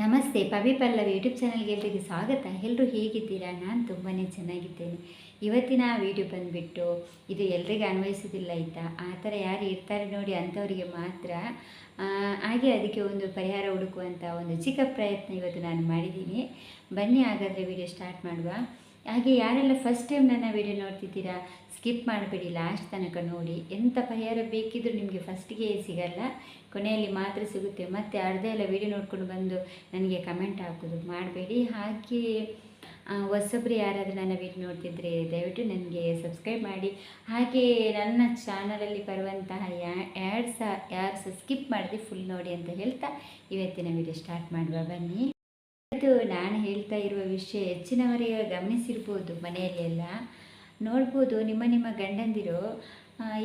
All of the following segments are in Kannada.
ನಮಸ್ತೆ, ಪವಿ ಪಲ್ಲವಿ ಯೂಟ್ಯೂಬ್ ಚಾನಲ್ಗೆ ಎಲ್ರಿಗೂ ಸ್ವಾಗತ. ಎಲ್ಲರೂ ಹೇಗಿದ್ದೀರಾ? ನಾನು ತುಂಬಾ ಚೆನ್ನಾಗಿದ್ದೇನೆ. ಇವತ್ತಿನ ವಿಡಿಯೋ ಬಂದುಬಿಟ್ಟು, ಇದು ಎಲ್ರಿಗೂ ಅನ್ವಯಿಸೋದಿಲ್ಲ ಆಯಿತಾ? ಆ ಥರ ಯಾರು ಇರ್ತಾರೆ ನೋಡಿ ಅಂಥವರಿಗೆ ಮಾತ್ರ ಹಾಗೆ ಅದಕ್ಕೆ ಒಂದು ಪರಿಹಾರ ಹುಡುಕುವಂಥ ಒಂದು ಚಿಕ್ಕ ಪ್ರಯತ್ನ ಇವತ್ತು ನಾನು ಮಾಡಿದ್ದೀನಿ. ಬನ್ನಿ ಹಾಗಾದರೆ ವಿಡಿಯೋ ಸ್ಟಾರ್ಟ್ ಮಾಡುವ. ಹಾಗೆ ಯಾರೆಲ್ಲ ಫಸ್ಟ್ ಟೈಮ್ ನನ್ನ ವಿಡಿಯೋ ನೋಡ್ತಿದ್ದೀರಾ ಸ್ಕಿಪ್ ಮಾಡಬೇಡಿ ಲಾಸ್ಟ್ ತನಕ ನೋಡಿ. ಎಂಥ ಪರಿಹಾರ ಬೇಕಿದ್ದರೂ ನಿಮಗೆ ಫಸ್ಟಿಗೆ ಸಿಗಲ್ಲ. ಕೊನೆಯಲ್ಲಿ ಮಾತ್ರ ಸಿಗುತ್ತೆ. ಮತ್ತು ಅರ್ಧ ಎಲ್ಲ ವಿಡಿಯೋ ನೋಡ್ಕೊಂಡು ಬಂದು ನನಗೆ ಕಮೆಂಟ್ ಹಾಕೋದು. ಮಾಡಬೇಡಿ. ಹಾಗೆ ಹೊಸೊಬ್ರು ಯಾರಾದರೂ ನನ್ನ ವಿಡಿಯೋ ನೋಡ್ತಿದ್ರೆ ದಯವಿಟ್ಟು ನನಗೆ ಸಬ್ಸ್ಕ್ರೈಬ್ ಮಾಡಿ. ಹಾಗೆ ನನ್ನ ಚಾನಲಲ್ಲಿ ಬರುವಂತಹ ಆ್ಯಡ್ಸ ಯಾರು ಸಹ ಸ್ಕಿಪ್ ಮಾಡಿದೆ ಫುಲ್ ನೋಡಿ ಅಂತ ಹೇಳ್ತಾ ಇವತ್ತಿನ ವಿಡಿಯೋ ಸ್ಟಾರ್ಟ್ ಮಾಡುವ. ಬನ್ನಿ. ಅದು ನಾನು ಹೇಳ್ತಾ ಇರುವ ವಿಷಯ ಹೆಚ್ಚಿನವರಿಗೆ ಗಮನಿಸಿರ್ಬೋದು ಮನೆಯಲ್ಲಿ ಎಲ್ಲ ನೋಡ್ಬೋದು, ನಿಮ್ಮ ನಿಮ್ಮ ಗಂಡಂದಿರು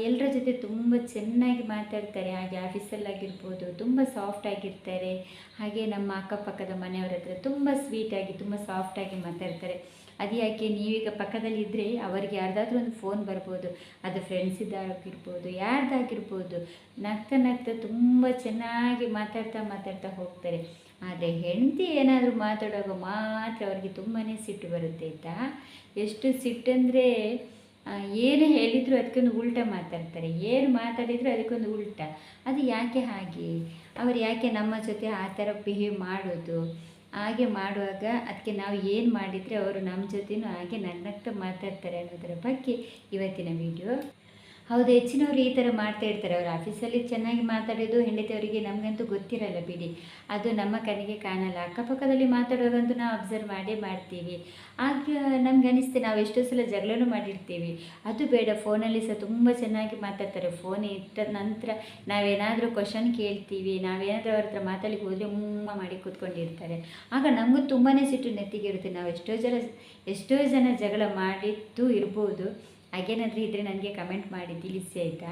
ಎಲ್ಲರ ಜೊತೆ ತುಂಬ ಚೆನ್ನಾಗಿ ಮಾತಾಡ್ತಾರೆ. ಹಾಗೆ ಆಫೀಸಲ್ಲಾಗಿರ್ಬೋದು ತುಂಬ ಸಾಫ್ಟ್ ಆಗಿರ್ತಾರೆ. ಹಾಗೆ ನಮ್ಮ ಅಕ್ಕಪಕ್ಕದ ಮನೆಯವರ ಹತ್ರ ತುಂಬ ಸ್ವೀಟಾಗಿ ತುಂಬ ಸಾಫ್ಟಾಗಿ ಮಾತಾಡ್ತಾರೆ. ಅದು ಯಾಕೆ, ನೀವೀಗ ಪಕ್ಕದಲ್ಲಿ ಇದ್ದರೆ ಅವರಿಗೆ ಯಾರ್ದಾದ್ರೂ ಒಂದು ಫೋನ್ ಬರ್ಬೋದು. ಅದು ಫ್ರೆಂಡ್ಸ್ ಇದ್ದಾಗಿರ್ಬೋದು, ಯಾರ್ದಾಗಿರ್ಬೋದು. ನಗ್ತಾ ನಗ್ತಾ ತುಂಬ ಚೆನ್ನಾಗಿ ಮಾತಾಡ್ತಾ ಮಾತಾಡ್ತಾ ಹೋಗ್ತಾರೆ. ಆದರೆ ಹೆಂಡತಿ ಏನಾದರೂ ಮಾತಾಡುವಾಗ ಮಾತ್ರ ಅವರಿಗೆ ತುಂಬಾ ಸಿಟ್ಟು ಬರುತ್ತೆ ಆಯಿತಾ? ಎಷ್ಟು ಸಿಟ್ಟಂದರೆ ಏನು ಹೇಳಿದರೂ ಅದಕ್ಕೊಂದು ಉಲ್ಟ ಮಾತಾಡ್ತಾರೆ. ಏನು ಮಾತಾಡಿದರೂ ಅದಕ್ಕೊಂದು ಉಲ್ಟ. ಅದು ಯಾಕೆ ಹಾಗೆ? ಅವ್ರು ಯಾಕೆ ನಮ್ಮ ಜೊತೆ ಆ ಥರ ಬಿಹೇವ್ ಮಾಡೋದು? ಹಾಗೆ ಮಾಡುವಾಗ ಅದಕ್ಕೆ ನಾವು ಏನು ಮಾಡಿದರೆ ಅವರು ನಮ್ಮ ಜೊತೆನೂ ಹಾಗೆ ನನ್ನತ್ತ ಮಾತಾಡ್ತಾರೆ ಅನ್ನೋದರ ಬಗ್ಗೆ ಇವತ್ತಿನ ವಿಡಿಯೋ ಹೌದು, ಹೆಚ್ಚಿನವರು ಈ ಥರ ಮಾಡ್ತಾ ಇರ್ತಾರೆ. ಅವ್ರು ಆಫೀಸಲ್ಲಿ ಚೆನ್ನಾಗಿ ಮಾತಾಡೋದು, ಹೆಂಡತಿಯವರಿಗೆ ನಮಗಂತೂ ಗೊತ್ತಿರಲ್ಲ ಬಿಡಿ. ಅದು ನಮ್ಮ ಕಣ್ಣಿಗೆ ಕಾಣಲ್ಲ. ಅಕ್ಕಪಕ್ಕದಲ್ಲಿ ಮಾತಾಡೋದಂತೂ ನಾವು ಅಬ್ಸರ್ವ್ ಮಾಡೇ ಮಾಡ್ತೀವಿ. ಆಗ ನಮ್ಗೆ ಅನಿಸುತ್ತೆ ನಾವು ಎಷ್ಟೋ ಸಲ ಜಗಳನೂ ಮಾಡಿರ್ತೀವಿ. ಅದು ಬೇಡ, ಫೋನಲ್ಲಿ ಸಹ ತುಂಬ ಚೆನ್ನಾಗಿ ಮಾತಾಡ್ತಾರೆ. ಫೋನ್ ಇಟ್ಟ ನಂತರ ನಾವೇನಾದರೂ ಕ್ವಶನ್ ಕೇಳ್ತೀವಿ, ನಾವೇನಾದರೂ ಅವ್ರ ಹತ್ರ ಮಾತಾಡಲಿಕ್ಕೆ ಹೋದರೆ ಮುಮ್ಮ ಮಾಡಿ ಕೂತ್ಕೊಂಡಿರ್ತಾರೆ. ಆಗ ನಮಗೂ ತುಂಬಾ ಸಿಟ್ಟು ನೆತ್ತಿಗೆ ಇರುತ್ತೆ. ನಾವು ಎಷ್ಟೋ ಜನ ಎಷ್ಟೋ ಜನ ಜಗಳ ಮಾಡಿದ್ದು ಇರ್ಬೋದು. ಹಾಗೇನಾದರೂ ಇದ್ದರೆ ನನಗೆ ಕಮೆಂಟ್ ಮಾಡಿ, ತಿಳಿಸಿ ಆಯಿತಾ?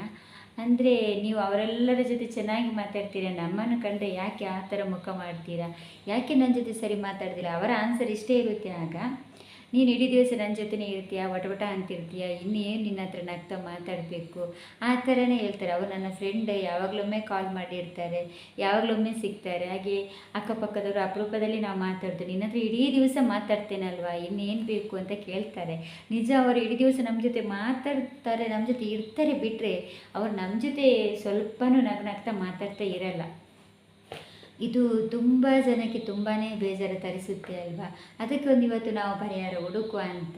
ಅಂದರೆ ನೀವು ಅವರೆಲ್ಲರ ಜೊತೆ ಚೆನ್ನಾಗಿ ಮಾತಾಡ್ತೀರಾ? ನಮ್ಮನ್ನು ಕಂಡ್ರೆ ಯಾಕೆ ಆ ಥರ ಮುಖ ಮಾಡ್ತೀರಾ? ಯಾಕೆ ನನ್ನ ಜೊತೆ ಸರಿ ಮಾತಾಡ್ತೀರಾ ಅವರ ಆನ್ಸರ್ ಇಷ್ಟೇ ಇರುತ್ತೆ ಆಗ. ನೀನು ಇಡೀ ದಿವಸ ನನ್ನ ಜೊತೆನೇ ಇರ್ತೀಯ? ವಟವಟ ಅಂತಿರ್ತೀಯ? ಇನ್ನೇನು ನಿನ್ನ ಹತ್ರ ನಗ್ತಾ ಮಾತಾಡಬೇಕು? ಆ ಥರನೇ ಹೇಳ್ತಾರೆ. ಅವರು ನನ್ನ ಫ್ರೆಂಡ್ ಯಾವಾಗಲೊಮ್ಮೆ ಕಾಲ್ ಮಾಡಿರ್ತಾರೆ. ಯಾವಾಗಲೊಮ್ಮೆ ಸಿಗ್ತಾರೆ. ಹಾಗೆ ಅಕ್ಕಪಕ್ಕದವರು ಅಪರೂಪದಲ್ಲಿ ನಾವು ಮಾತಾಡ್ತೀವಿ. ನಿನ್ನ ಹತ್ರ ಇಡೀ ದಿವಸ ಮಾತಾಡ್ತೇನಲ್ವಾ? ಇನ್ನೇನು ಬೇಕು ಅಂತ ಕೇಳ್ತಾರೆ. ನಿಜ ಅವರು ಇಡೀ ದಿವಸ ನಮ್ಮ ಜೊತೆ ಮಾತಾಡ್ತಾರೆ ನಮ್ಮ ಜೊತೆ ಇರ್ತಾರೆ ಬಿಟ್ಟರೆ ಅವ್ರು ನಮ್ಮ ಜೊತೆ ಸ್ವಲ್ಪನೂ ನಗ್ ನಗ್ತಾ ಮಾತಾಡ್ತಾ ಇರಲ್ಲ. ಇದು ತುಂಬ ಜನಕ್ಕೆ ತುಂಬಾ ಬೇಜಾರು ತರಿಸುತ್ತೆ ಅಲ್ವಾ? ಅದಕ್ಕೆ ಒಂದು ಇವತ್ತು ನಾವು ಪರಿಹಾರ ಹುಡುಕುವ ಅಂತ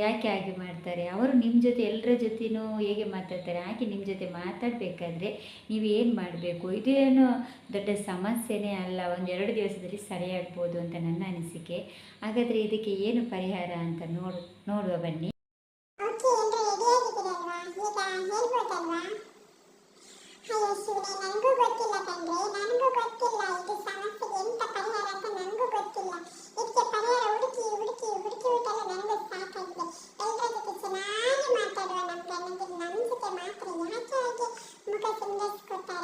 ಯಾಕೆ ಹಾಗೆ ಮಾಡ್ತಾರೆ? ಅವರು ನಿಮ್ಮ ಜೊತೆ ಎಲ್ಲರ ಜೊತೆನೂ ಹೇಗೆ ಮಾತಾಡ್ತಾರೆ? ಹಾಗೆ ನಿಮ್ಮ ಜೊತೆ ಮಾತಾಡಬೇಕಾದ್ರೆ ನೀವು ಏನು ಮಾಡಬೇಕು? ಇದೇನು ದೊಡ್ಡ ಸಮಸ್ಯೆನೇ ಅಲ್ಲ, ಒಂದು ಎರಡು ದಿವಸದಲ್ಲಿ ಸರಿಯಾಗ್ಬೋದು ಅಂತ ನನ್ನ ಅನಿಸಿಕೆ. ಹಾಗಾದರೆ ಇದಕ್ಕೆ ಏನು ಪರಿಹಾರ ಅಂತ ನೋಡು, ನೋಡುವ ಬನ್ನಿ. ಈಗ ಹೇಳ್ಬೋದಲ್ವಾ ಅಯ್ಯೋ ಶಿವನೇ ನನಗೂ ಗೊತ್ತಿಲ್ಲ ಕಣ್ರೆ ನನಗೂ ಗೊತ್ತಿಲ್ಲ ಇದು ಸಮಸ್ಯೆಗೆ ಎಂತ ಪರಿಹಾರ ಅಂತ ನನಗೂ ಗೊತ್ತಿಲ್ಲ ಇದಕ್ಕೆ ಪರಿಹಾರ ಹುಡುಕಿ ಹುಡುಕಿ ಹುಡುಕಿ ಹುಡುಕಲ್ಲ ನನಗೂ ಸಾಕಾಗಿದೆ ಎಲ್ಲರ ಜೊತೆ ಚೆನ್ನಾಗಿ ಮಾತಾಡುವ ನಮ್ಮ ಗಂಡಂದಿರು ನಮ್ಮ ಜೊತೆ ಮಾತ್ರ ಯಾಕೆ ಹಾಗೆ ಮುಖ ಸುಂದರಿಸ್ಕೊಂಡು